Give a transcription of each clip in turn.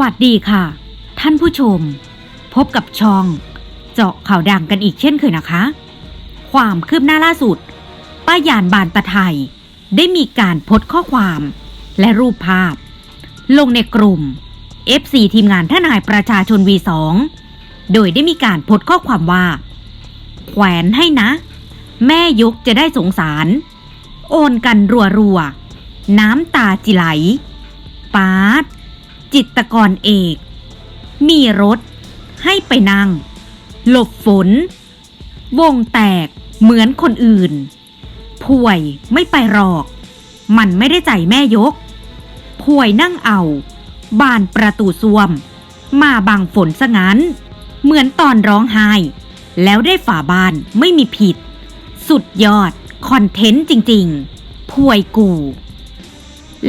วัสดีค่ะ ท่านผู้ชม พบกับช่อง เจาะข่าวดังกันอีกเช่นเคยนะคะ ความคืบหน้าล่าสุด ป้ายานบานตะไทย ได้มีการโพสต์ข้อความและรูปภาพ ลงในกลุ่ม FC ทีมงานทนายประชาชน V2 โดยได้มีการโพสต์ข้อความว่า แขวนให้นะ แม่ยกจะได้สงสาร โอนกันรัวๆ น้ำตาจิไหล ปาด จิตกรเอก มีรถ ให้ไปนั่ง หลบฝน วงแตกเหมือนคนอื่นป่วยไม่ไปหรอก มันไม่ได้ใจแม่ยกป่วยนั่งเอา บานประตูซ่วม มาบังฝนซะงั้น เหมือนตอนร้องไห้ แล้วได้ฝาบานไม่มีผิด สุดยอด คอนเทนต์จริงๆป่วยกู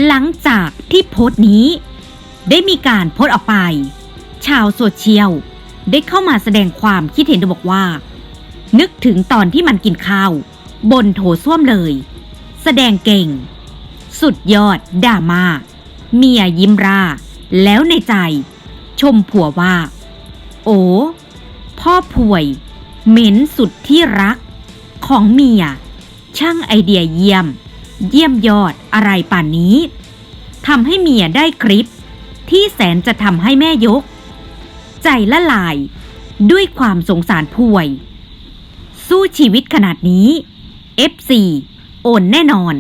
หลังจากที่โพสต์นี้ ได้มีการโพสต์ออกไป ชาวโซเชียลได้เข้ามาแสดงความคิดเห็นโดยบอกว่า นึกถึงตอนที่มันกินข้าว บนโถส้วมเลย แสดงเก่ง สุดยอดด่ามาเมียยิ้มรา แล้วในใจ ชมผัวว่า โอ้พ่อป่วย เหม็นสุดที่รัก ของเมีย ช่างไอเดียเยี่ยม เยี่ยมยอดอะไรป่านนี้ทำให้เมียได้คลิป ที่แสนจะทำให้แม่ยก ใจละลายด้วยความสงสารป่วย สู้ชีวิตขนาดนี้ FC โอนแน่นอน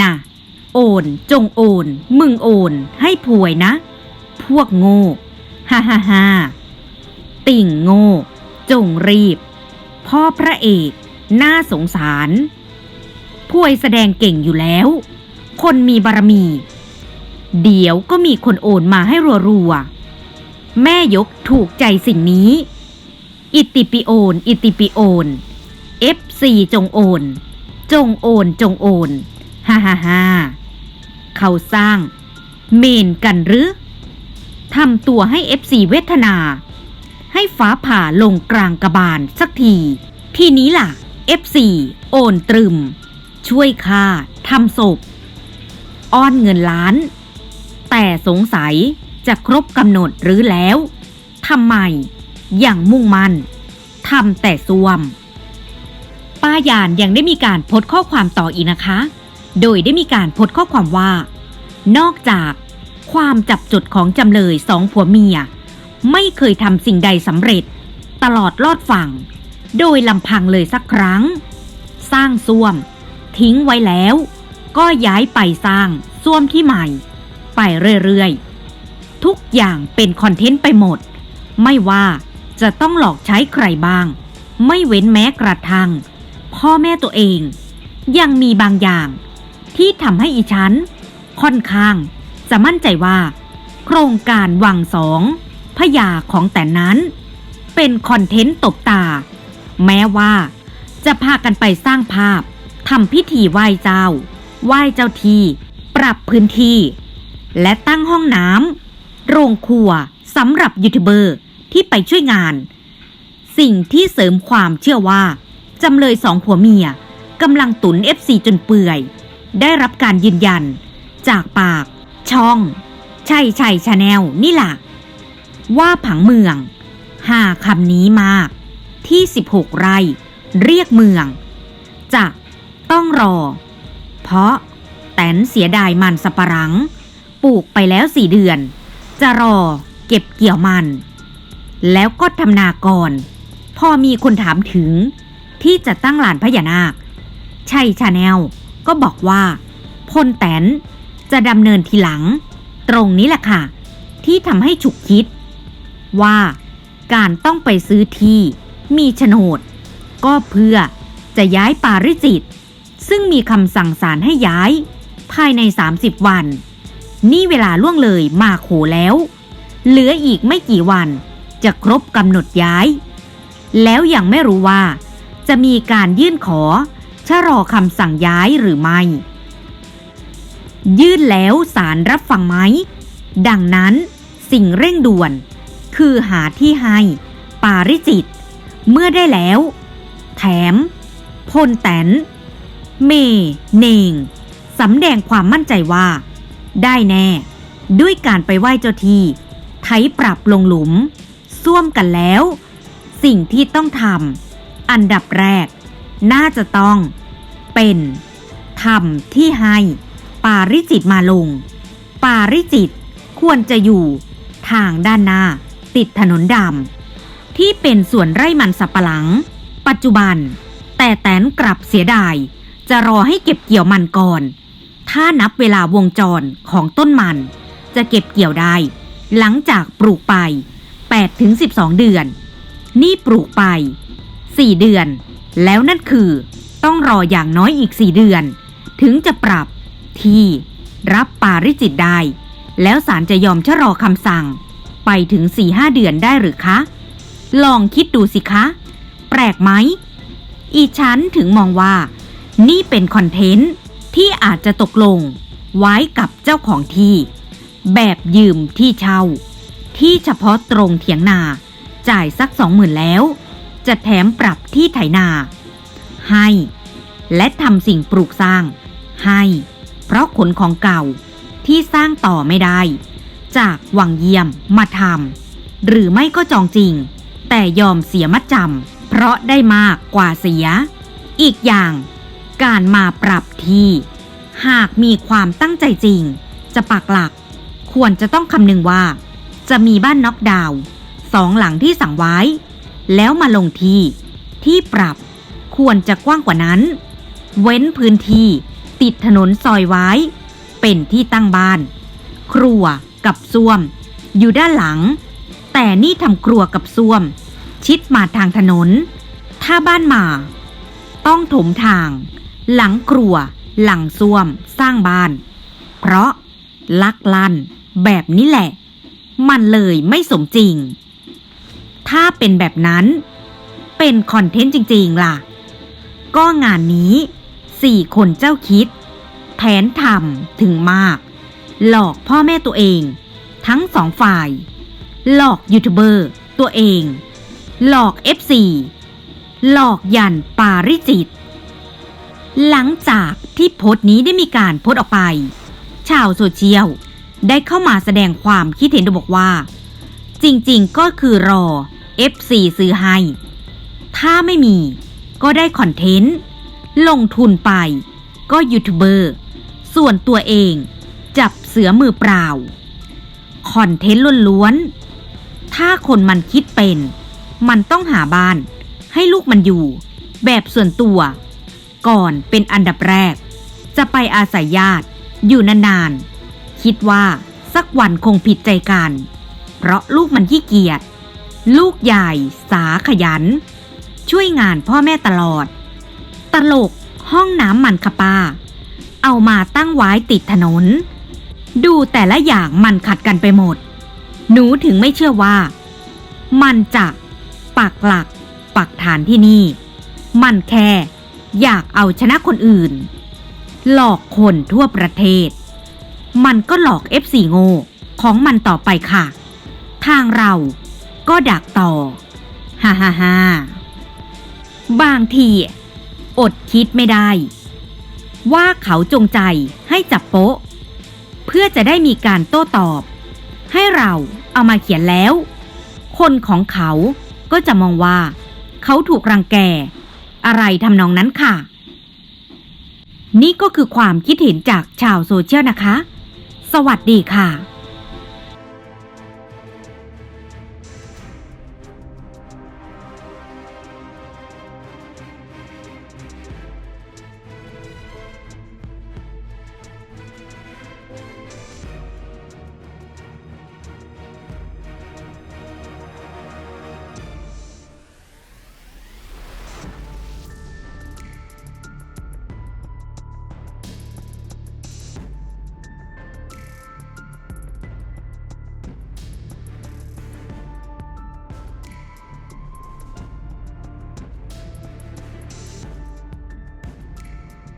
น่ะโอน จงโอน มึงโอน ให้ป่วยนะ พวกโง่ฮ่าฮ่าฮ่าติ่งโง่ จงรีบ พ่อพระเอกน่าสงสารป่วยแสดงเก่งอยู่แล้ว คนมีบารมี เดี๋ยวก็มีคนโอนมาให้รัวๆ แม่ยกถูกใจสิ่งนี้ อิติปิโอน อิติปิโอน FC จงโอน จงโอน จงโอน ฮ่าฮ่าฮ่าเขาสร้าง เมนกันหรือทำตัวให้ FC เวทนา ให้ฟ้าผ่าลงกลางกระบาลสักที ทีนี้ล่ะ FC โอนตรึม ช่วยค่าทำศพอ้อนเงินล้าน แต่สงสัยจะครบกำหนดหรือแล้วทำไมอย่างมุ่งมั่นทำแต่ซวม ป้ายานยังได้มีการโพสข้อความต่ออีกนะคะ โดยได้มีการโพสข้อความว่า นอกจากความจับจุดของจำเลยสองผัวเมีย ไม่เคยทำสิ่งใดสำเร็จ ตลอดลอดฝั่ง โดยลำพังเลยสักครั้ง สร้างซ่วม ทิ้งไว้แล้ว ก็ย้ายไปสร้างซ่วมที่ใหม่ ไปเรื่อยๆ ทุกอย่างเป็นคอนเทนต์ไปหมด ไม่ว่าจะต้องหลอกใช้ใครบ้าง ไม่เว้นแม้กระทั่งพ่อแม่ตัวเอง ยังมีบางอย่าง ที่ทำให้อีฉัน ค่อนข้าง จะมั่นใจว่า โครงการวังสองพญาของแต่นั้น เป็นคอนเทนต์ตบตา แม้ว่า จะพากันไปสร้างภาพทำพิธีไหว้เจ้า ไหว้เจ้าที่ ปรับพื้นที่ และตั้งห้องน้ำโรงครัวสำหรับยูทูบเบอร์ที่ไปช่วยงาน สิ่งที่เสริมความเชื่อว่าจำเลยสองผัวเมียกำลังตุน FC จนเปื่อย ได้รับการยืนยัน จากปาก ช่อง ใช่ใช่ชาแนลนี่ล่ะ ว่าผังเมืองหาคำนี้มาก ที่ 16 ไร่ เรียกเมือง จะต้องรอ เพราะแตนเสียดายมันสัปะหลัง ปลูกไปแล้วสี่เดือน จะรอเก็บเกี่ยวมัน แล้วก็ทำนาก่อน พอมีคนถามถึง ที่จะตั้งหลานพญานาคใช่ชาแนลก็บอกว่าพลแตนจะดำเนินทีหลัง ตรงนี้แหละค่ะ ที่ทำให้ฉุกคิด ว่าการต้องไปซื้อที่มีโฉนด ก็เพื่อจะย้ายปาริจิต ซึ่งมีคำสั่งศาลให้ย้าย ภายใน 30 วัน นี่เวลาล่วงเลยมาโขแล้ว เหลืออีกไม่กี่วัน จะครบกำหนดย้าย แล้วยังไม่รู้ว่า จะมีการยื่นขอชะลอคำสั่งย้ายหรือไม่ ยื่นแล้วศาลรับฟังไหม ดังนั้นสิ่งเร่งด่วน คือหาที่ให้ ปาริจิต เมื่อได้แล้ว แถม พลแตน เม เนงสำแดงความมั่นใจว่า ได้แน่ ด้วยการไปไหว้เจ้าที่ ไถปรับลงหลุมซ่วมกันแล้ว สิ่งที่ต้องทำอันดับแรก น่าจะต้อง เป็นทำที่ให้ปาริจิตมาลง ปาริจิตควรจะอยู่ ทางด้านหน้า ติดถนนดำที่เป็นสวนไร่มันสับปะหลัง ปัจจุบัน แต่แตนกลับเสียดาย จะรอให้เก็บเกี่ยวมันก่อน ถ้านับเวลาวงจรของต้นมัน จะเก็บเกี่ยวได้ หลังจากปลูกไป8ถึง12 เดือน นี่ปลูกไป 4 เดือน แล้วนั่นคือต้องรออย่างน้อยอีก 4 เดือน ถึงจะปรับที่รับปาริจิตได้ แล้วศาลจะยอมชะลอคำสั่ง ไปถึง 4-5 เดือนได้หรือคะ ลองคิดดูสิคะ แปลกไหมอีฉันถึงมองว่า นี่เป็นคอนเทนต์ ที่อาจจะตกลงไว้กับเจ้าของที่ แบบยืมที่เช่า ที่เฉพาะตรงเถียงนา จ่ายสักสองหมื่นแล้ว จะแถมปรับที่ไถนา ให้ และทำสิ่งปลูกสร้าง ให้ เพราะขนของเก่าที่สร้างต่อไม่ได้ จากวังเยี่ยมมาทำหรือไม่ก็จองจริง แต่ยอมเสียมัดจำเพราะได้มากกว่าเสีย อีกอย่าง การมาปรับที่ หากมีความตั้งใจจริง จะปักหลัก ควรจะต้องคำนึงว่า จะมีบ้านน็อกดาวน์สองหลังที่สั่งไว้ แล้วมาลงที่ที่ปรับควรจะกว้างกว่านั้น เว้นพื้นที่ติดถนนซอยไว้ เป็นที่ตั้งบ้าน ครัวกับส้วม อยู่ด้านหลัง แต่นี่ทำครัวกับส้วม ชิดมาทางถนน ถ้าบ้านมา ต้องถมทาง หลังครัว หลังส้วม สร้างบ้าน เพราะลักลั่นแบบนี้แหละ มันเลยไม่สมจริง ถ้าเป็นแบบนั้น เป็นคอนเทนต์จริง ๆ ล่ะ ก็งานนี้สี่คนเจ้าคิด แผนทำถึงมาก หลอกพ่อแม่ตัวเอง ทั้งสองฝ่าย หลอกยูทูบเบอร์ตัวเอง หลอก FC หลอกยันปาริจิต หลังจากที่โพสต์นี้ได้มีการโพสต์ออกไป ชาวโซเชียลได้เข้ามาแสดงความคิดเห็นโดยบอกว่า จริงๆก็คือรอ FC ซื้อให้ ถ้าไม่มีก็ได้คอนเทนต์ ลงทุนไป ก็ยูทูบเบอร์ ส่วนตัวเอง จับเสือมือเปล่า คอนเทนต์ล้วนๆ ถ้าคนมันคิดเป็น มันต้องหาบ้าน ให้ลูกมันอยู่ แบบส่วนตัว ก่อนเป็นอันดับแรก จะไปอาศัยญาติ อยู่นานๆ คิดว่าสักวันคงผิดใจกัน เพราะลูกมันขี้เกียจ ลูกใหญ่สาขยัน ช่วยงานพ่อแม่ตลอด ตลกห้องน้ำมันคปา เอามาตั้งไว้ติดถนน ดูแต่ละอย่างมันขัดกันไปหมด หนูถึงไม่เชื่อว่า มันจะปักหลักปักฐานที่นี่ มันแค่ อยากเอาชนะคนอื่น หลอกคนทั่วประเทศ มันก็หลอก F4 โง่ของมันต่อไปค่ะ ทางเราก็ดักต่อ ฮ่าฮ่าฮ่าบางทีอดคิดไม่ได้ ว่าเขาจงใจให้จับโป๊ะ เพื่อจะได้มีการโต้ตอบ ให้เราเอามาเขียนแล้ว คนของเขาก็จะมองว่า เขาถูกรังแก อะไรทำนองนั้นค่ะ นี่ก็คือความคิดเห็นจากชาวโซเชียลนะคะ สวัสดีค่ะ